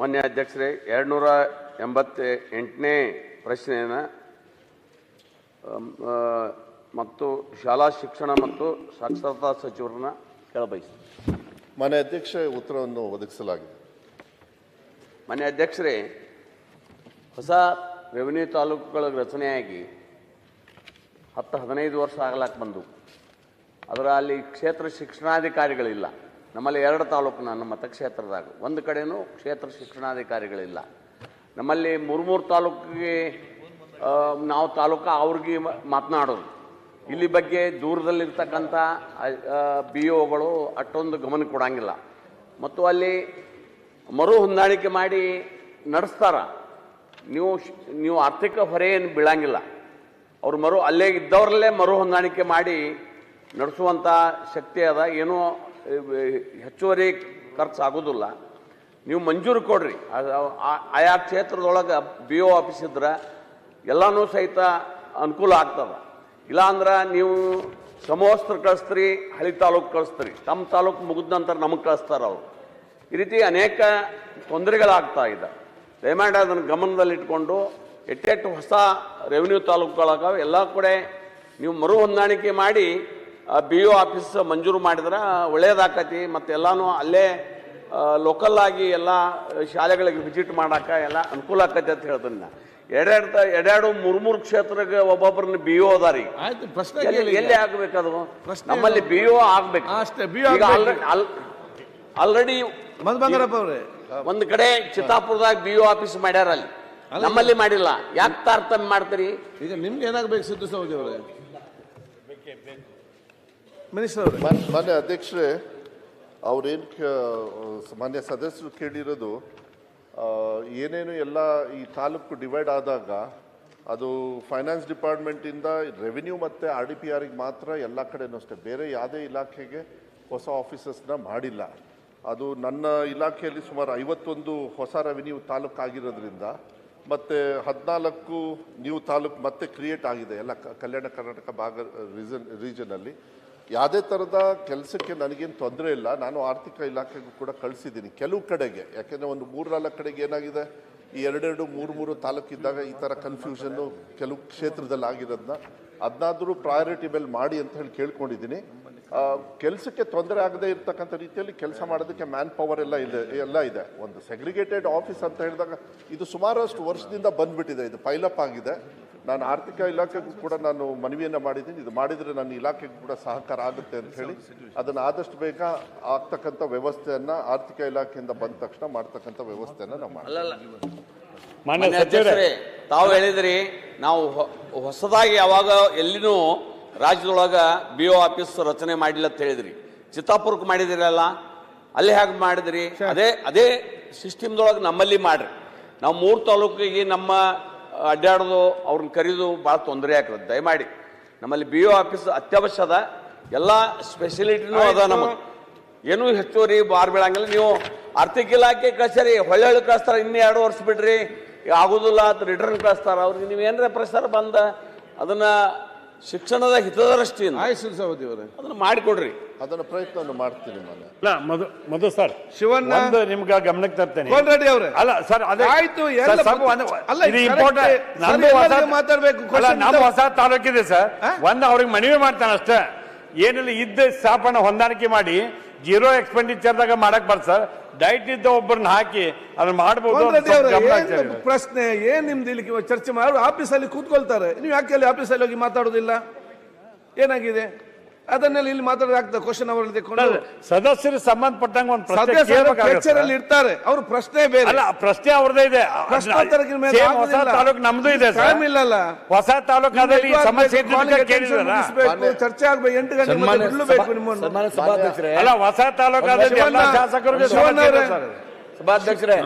ಮಾನ್ಯ ಅಧ್ಯಕ್ಷರೇ ಎರಡುನೂರ ಎಂಬತ್ತ ಎಂಟನೇ ಪ್ರಶ್ನೆಯನ್ನು ಮತ್ತು ಶಾಲಾ ಶಿಕ್ಷಣ ಮತ್ತು ಸಾಕ್ಷರತಾ ಸಚಿವರನ್ನ ಕೇಳಬಯಸ್ತೀನಿ ಮಾನ್ಯ ಅಧ್ಯಕ್ಷ ಉತ್ತರವನ್ನು ಒದಗಿಸಲಾಗಿದೆ. ಮಾನ್ಯ ಅಧ್ಯಕ್ಷರೇ ಹೊಸ ರೆವಿನ್ಯೂ ತಾಲೂಕುಗಳ ರಚನೆಯಾಗಿ ಹತ್ತು ಹದಿನೈದು ವರ್ಷ ಆಗ್ಲಾಕ್ ಬಂದು ಅದರ ಅಲ್ಲಿ ಕ್ಷೇತ್ರ ಶಿಕ್ಷಣಾಧಿಕಾರಿಗಳಿಲ್ಲ. ನಮ್ಮಲ್ಲಿ ಎರಡು ತಾಲೂಕು ನನ್ನ ಮತಕ್ಷೇತ್ರದಾಗ ಒಂದು ಕಡೆನೂ ಕ್ಷೇತ್ರ ಶಿಕ್ಷಣಾಧಿಕಾರಿಗಳಿಲ್ಲ. ನಮ್ಮಲ್ಲಿ ಮೂರು ಮೂರು ತಾಲೂಕಿಗೆ ನಾವು ತಾಲೂಕು ಅವ್ರಿಗೆ ಮಾತನಾಡೋದು. ಇಲ್ಲಿ ಬಗ್ಗೆ ದೂರದಲ್ಲಿರ್ತಕ್ಕಂಥ ಬಿ ಒಗಳು ಅಷ್ಟೊಂದು ಗಮನ ಕೊಡಂಗಿಲ್ಲ. ಮತ್ತು ಅಲ್ಲಿ ಮರು ಹೊಂದಾಣಿಕೆ ಮಾಡಿ ನಡೆಸ್ತಾರ. ನೀವು ನೀವು ಆರ್ಥಿಕ ಹೊರೆ ಏನು ಬೀಳಂಗಿಲ್ಲ. ಅವ್ರು ಮರು ಅಲ್ಲೇ ಇದ್ದವ್ರಲ್ಲೇ ಮರು ಹೊಂದಾಣಿಕೆ ಮಾಡಿ ನಡೆಸುವಂಥ ಶಕ್ತಿ ಅದ. ಏನೂ ಹೆಚ್ಚುವರಿ ಖರ್ಚು ಆಗೋದಿಲ್ಲ ನೀವು ಮಂಜೂರು ಕೊಡ್ರಿ. ಆಯಾ ಕ್ಷೇತ್ರದೊಳಗೆ ಬಿ ಒ ಆಫೀಸ್ ಇದ್ರೆ ಎಲ್ಲನೂ ಸಹಿತ ಅನುಕೂಲ ಆಗ್ತದೆ. ಇಲ್ಲಾಂದ್ರೆ ನೀವು ಸಮವಸ್ತ್ರ ಕಳಿಸ್ತೀರಿ, ಹಳಿ ತಾಲೂಕು ಕಳಿಸ್ತೀರಿ. ತಮ್ಮ ತಾಲೂಕು ಮುಗಿದ ನಂತರ ನಮಗೆ ಕಳಿಸ್ತಾರೆ ಅವರು. ಈ ರೀತಿ ಅನೇಕ ತೊಂದರೆಗಳಾಗ್ತಾ ಇದೆ. ದಯಮಾಡಿ ಅದನ್ನು ಗಮನದಲ್ಲಿಟ್ಕೊಂಡು ಎಟ್ಟೆಟ್ಟು ಹೊಸ ರೆವಿನ್ಯೂ ತಾಲೂಕುಗಳಾಗ ಎಲ್ಲ ಕಡೆ ನೀವು ಮರು ಹೊಂದಾಣಿಕೆ ಮಾಡಿ ಬಿ ಒ ಆಫೀಸ್ ಮಂಜೂರು ಮಾಡಿದ್ರೆ ಒಳ್ಳೇದಾಕತಿ ಮತ್ತು ಎಲ್ಲನೂ ಅಲ್ಲೇ ಲೋಕಲ್ ಆಗಿ ಎಲ್ಲ ಶಾಲೆಗಳಿಗೆ ವಿಸಿಟ್ ಮಾಡೋಕೆ ಎಲ್ಲ ಅನುಕೂಲ ಆಕತಿ ಅಂತ ಹೇಳ್ತೀನಿ ನಾ. ಎರಡೆರಡು ಎರಡೆರಡು ಮೂರು ಮೂರು ಕ್ಷೇತ್ರಕ್ಕೆ ಒಬ್ಬೊಬ್ಬರನ್ನ ಬಿ ಒ ಅದಾರಿ ಆಯ್ತು ಪ್ರಶ್ನೆ ಎಲ್ಲಿ ಆಗ್ಬೇಕದು ಪ್ರಶ್ನೆ ನಮ್ಮಲ್ಲಿ ಬಿ ಒ ಆಗ್ಬೇಕು. ಅಷ್ಟೇ, BO ಆಗ್ಬೇಕು. ಆಲ್ರೆಡಿ ಒಂದ್ ಕಡೆ ಚಿತ್ತಾಪುರದಾಗ ಬಿ ಒ ಆಫೀಸ್ ಮಾಡ್ಯಾರ ಅಲ್ಲಿ. ನಮ್ಮಲ್ಲಿ ಮಾಡಿಲ್ಲ. ಯಾಕೆ ತಾರತಮ್ಯ ಮಾಡ್ತೀರಿ? ಈಗ ನಿಮ್ಗೆ ಏನಾಗಬೇಕು ಸಿದ್ದು ಸೌದಿ ಅವರೇ ಮಿನಿಸ್ಟರ್ ಮಾನ್ಯ ಅಧ್ಯಕ್ಷರೇ, ಅವ್ರೇನು ಮಾನ್ಯ ಸದಸ್ಯರು ಕೇಳಿರೋದು ಏನೇನು ಎಲ್ಲ ಈ ತಾಲೂಕು ಡಿವೈಡ್ ಆದಾಗ, ಅದು ಫೈನಾನ್ಸ್ ಡಿಪಾರ್ಟ್ಮೆಂಟಿಂದ ರೆವಿನ್ಯೂ ಮತ್ತು ಆರ್ ಡಿ ಪಿ ಆರ್ಗೆ ಮಾತ್ರ ಎಲ್ಲ ಕಡೆನೂ ಅಷ್ಟೇ. ಬೇರೆ ಯಾವುದೇ ಇಲಾಖೆಗೆ ಹೊಸ ಆಫೀಸಸ್ನ ಮಾಡಿಲ್ಲ. ಅದು ನನ್ನ ಇಲಾಖೆಯಲ್ಲಿ ಸುಮಾರು ಐವತ್ತೊಂದು ಹೊಸ ರೆವಿನ್ಯೂ ತಾಲೂಕು ಆಗಿರೋದ್ರಿಂದ, ಮತ್ತು ಹದಿನಾಲ್ಕು ನ್ಯೂ ತಾಲೂಕು ಮತ್ತೆ ಕ್ರಿಯೇಟ್ ಆಗಿದೆ ಎಲ್ಲ ಕಲ್ಯಾಣ ಕರ್ನಾಟಕ ಭಾಗ ರೀಸನ್ ರೀಜನಲ್ಲಿ. ಯಾವುದೇ ಥರದ ಕೆಲಸಕ್ಕೆ ನನಗೇನು ತೊಂದರೆ ಇಲ್ಲ. ನಾನು ಆರ್ಥಿಕ ಇಲಾಖೆಗೂ ಕೂಡ ಕಳಿಸಿದ್ದೀನಿ. ಕೆಲವು ಕಡೆಗೆ. ಯಾಕೆಂದರೆ ಒಂದು ಮೂರು ನಾಲ್ಕು ಕಡೆಗೆ ಏನಾಗಿದೆ? ಈ ಎರಡೆರಡು, ಮೂರು ಮೂರು ತಾಲೂಕು ಇದ್ದಾಗ ಈ ಥರ ಕನ್ಫ್ಯೂಷನ್ನು ಕೆಲವು ಕ್ಷೇತ್ರದಲ್ಲಿ ಆಗಿರೋದನ್ನ ಅದನ್ನಾದರೂ ಪ್ರಯಾರಿಟಿ ಮೇಲೆ ಮಾಡಿ ಅಂತ ಹೇಳಿ ಕೇಳ್ಕೊಂಡಿದ್ದೀನಿ. ಕೆಲಸಕ್ಕೆ ತೊಂದರೆ ಆಗದೆ ಇರತಕ್ಕಂಥ ರೀತಿಯಲ್ಲಿ ಕೆಲಸ ಮಾಡೋದಕ್ಕೆ ಮ್ಯಾನ್ ಪವರ್ ಎಲ್ಲ ಇದೆ ಎಲ್ಲ ಇದೆ. ಒಂದು ಸೆಗ್ರಿಗೇಟೆಡ್ ಆಫೀಸ್ ಅಂತ ಹೇಳಿದಾಗ ಇದು ಸುಮಾರಷ್ಟು ವರ್ಷದಿಂದ ಬಂದ್ಬಿಟ್ಟಿದೆ. ಇದು ಪೈಲಪ್ ಆಗಿದೆ. ನಾನು ಆರ್ಥಿಕ ಇಲಾಖೆಗೂ ಕೂಡ ನಾನು ಮನವಿಯನ್ನು ಮಾಡಿದ್ದೀನಿ. ಇದು ಮಾಡಿದರೆ ನನ್ನ ಇಲಾಖೆಗೂ ಕೂಡ ಸಹಕಾರ ಆಗುತ್ತೆ ಅಂತ ಹೇಳಿ ಅದನ್ನು ಆದಷ್ಟು ಬೇಗ ಆಗ್ತಕ್ಕಂಥ ವ್ಯವಸ್ಥೆಯನ್ನು ಆರ್ಥಿಕ ಇಲಾಖೆಯಿಂದ ಬಂದ ತಕ್ಷಣ ಮಾಡ್ತಕ್ಕಂಥ ವ್ಯವಸ್ಥೆಯನ್ನು ನಾವು ಮಾಡ್ತೀವಿ. ಮಾನ್ಯ ಮಾನ್ಯ ಸಚಿವರೇ ತಾವು ಹೇಳಿದ್ರಿ ನಾವು ಹೊಸದಾಗಿ ಯಾವಾಗ ಎಲ್ಲಿನೂ ರಾಜ್ಯದೊಳಗ ಬಿ ಒ ಆಫೀಸ್ ರಚನೆ ಮಾಡಿಲ್ಲ ಅಂತ ಹೇಳಿದ್ರಿ. ಚಿತ್ತಾಪುರಕ್ಕೆ ಮಾಡಿದಿರಲ್ಲ ಅಲ್ಲಿ ಹೇಗೆ ಮಾಡಿದ್ರಿ? ಅದೇ ಅದೇ ಸಿಸ್ಟಮ್ದೊಳಗೆ ನಮ್ಮಲ್ಲಿ ಮಾಡ್ರಿ. ನಾವು ಮೂರು ತಾಲೂಕಿಗೆ ನಮ್ಮ ಅಡ್ಡಾಡೋದು ಅವ್ರನ್ನ ಕರೀದು ಭಾಳ ತೊಂದರೆ ಆಗ್ತದೆ. ದಯಮಾಡಿ. ನಮ್ಮಲ್ಲಿ ಬಿ ಒ ಆಫೀಸ್ ಅತ್ಯವಶ್ಯ ಅದ. ಎಲ್ಲ ಸ್ಪೆಷಲಿಟಿನೂ ಅದ ನಮಗೆ ಏನೂ ಹೆಚ್ಚುವರಿ ಬಾರ್ ಬೀಳಂಗಿಲ್ಲ. ನೀವು ಆರ್ಥಿಕ ಇಲಾಖೆ ಕಚೇರಿ ಹೊಳ್ಳಿ ಕಳಿಸ್ತಾರ ಇನ್ನೂ ಎರಡು ವರ್ಷ ಬಿಡ್ರಿ. ಆಗೋದಿಲ್ಲ ಅಂತ ರಿಟರ್ನ್ ಕಳಿಸ್ತಾರ. ಅವ್ರಿಗೆ ನೀವು ಏನಾರ ಪ್ರೆಸರ್ ಬಂದ ಅದನ್ನ ಶಿಕ್ಷಣದ ಹಿತದೃಷ್ಟಿಯಿಂದ ಆಯ್ಸು ಸೌದಿ ಅವರೇ ಅದನ್ನ ಮಾಡಿಕೊಡ್ರಿ ಅದನ್ನು ಪ್ರಯತ್ನವನ್ನು ಮಾಡ್ತೀನಿ ನಾನು ಇಲ್ಲ ಮಧು ಮಧು ಸರ್ ಶಿವಣ್ಣ. ಒಂದು ನಿಮ್ಗೆ ಗಮನಕ್ಕೆ ತರ್ತೇನೆ ಕೋನ್ ರೆಡ್ಡಿ ಅವರೇ ಅಲ್ಲ ಸರ್ ಅದೇ ಆಯ್ತು, ಸರ್, ಎಲ್ಲ ಒಂದು- ಅಲ್ಲ, ಇದು ಇಂಪಾರ್ಟೆಂಟ್ important. correct. ನಮ್ದು ಹೊಸ- ಎಲ್ಲರಿಗೂ ಮಾತಾಡ್ಬೇಕು, ಅಲ್ಲ question ಇದ್ದಾವೆ. ಹೊಸ ತಾಲೂಕಿದೆ ಸರ್? ಒಂದು ಅವ್ರಿಗೆ ಮನವಿ ಮಾಡ್ತಾನೆ ಅಷ್ಟೇ ಏನಿಲ್ಲ ಇದ್ದ ಸ್ಥಾಪನೆ ಹೊಂದಾಣಿಕೆ ಮಾಡಿ ಜೀರೋ ಎಕ್ಸ್ಪೆಂಡಿಚರ್ದಾಗ ಮಾಡಕ್ ಬರ್ತ ಸರ್. ಡೈಟ್ ಇದ್ದ ಒಬ್ಬರನ್ನ ಹಾಕಿ ಅದನ್ನ ಮಾಡಬಹುದು. ಪ್ರಶ್ನೆ ಏನ್ ನಿಮ್ದು ಇಲ್ಲಿ ಚರ್ಚೆ ಮಾಡಿ ಆಫೀಸಲ್ಲಿ ಕೂತ್ಕೊಳ್ತಾರೆ. ನೀವು ಯಾಕೆ ಅಲ್ಲಿ ಆಫೀಸಲ್ಲಿ ಹೋಗಿ ಮಾತಾಡೋದಿಲ್ಲ? ಏನಾಗಿದೆ? ಅದನ್ನೆಲ್ಲ ಇಲ್ಲಿ ಮಾತಾಡೋದಾಗ್ತದೆ ಕ್ವಶನ್ ಅವರಲ್ಲಿ ತೆಕೊಂಡು ಸದಸ್ಯರು ಸಂಬಂಧಪಟ್ಟಂಗ ಒಂದು ಪ್ರಶ್ನೆ ಅಲ್ಲಿ ಇರ್ತಾರೆ. ಅವ್ರ ಪ್ರಶ್ನೆ ಬೇರೆ. ಅಲ್ಲ ಪ್ರಶ್ನೆ ಅವ್ರದೇ ಇದೆ. ಹೊಸ. ತಾಲೂಕು ನಮ್ದು ಇದೆ ಸರ್. Time ಇಲ್ಲಲ್ಲ. ಹೊಸ ತಾಲೂಕಾದಲ್ಲಿ ಸಮಸ್ಯೆ ಚರ್ಚೆ ಆಗ್ಬೇಕು. ಎಂಟು ಗಂಟೆ ಮತ್ತೆ ನಿಮ್ಮನ್ನು. ಸಭಾಧ್ಯಕ್ಷರೇ. ಅಲ್ಲ ಹೊಸ ತಾಲೂಕಾದಲ್ಲಿ ಎಲ್ಲ ಶಾಸಕರಿಗೆ ಸಭಾಧ್ಯಕ್ಷರೇ.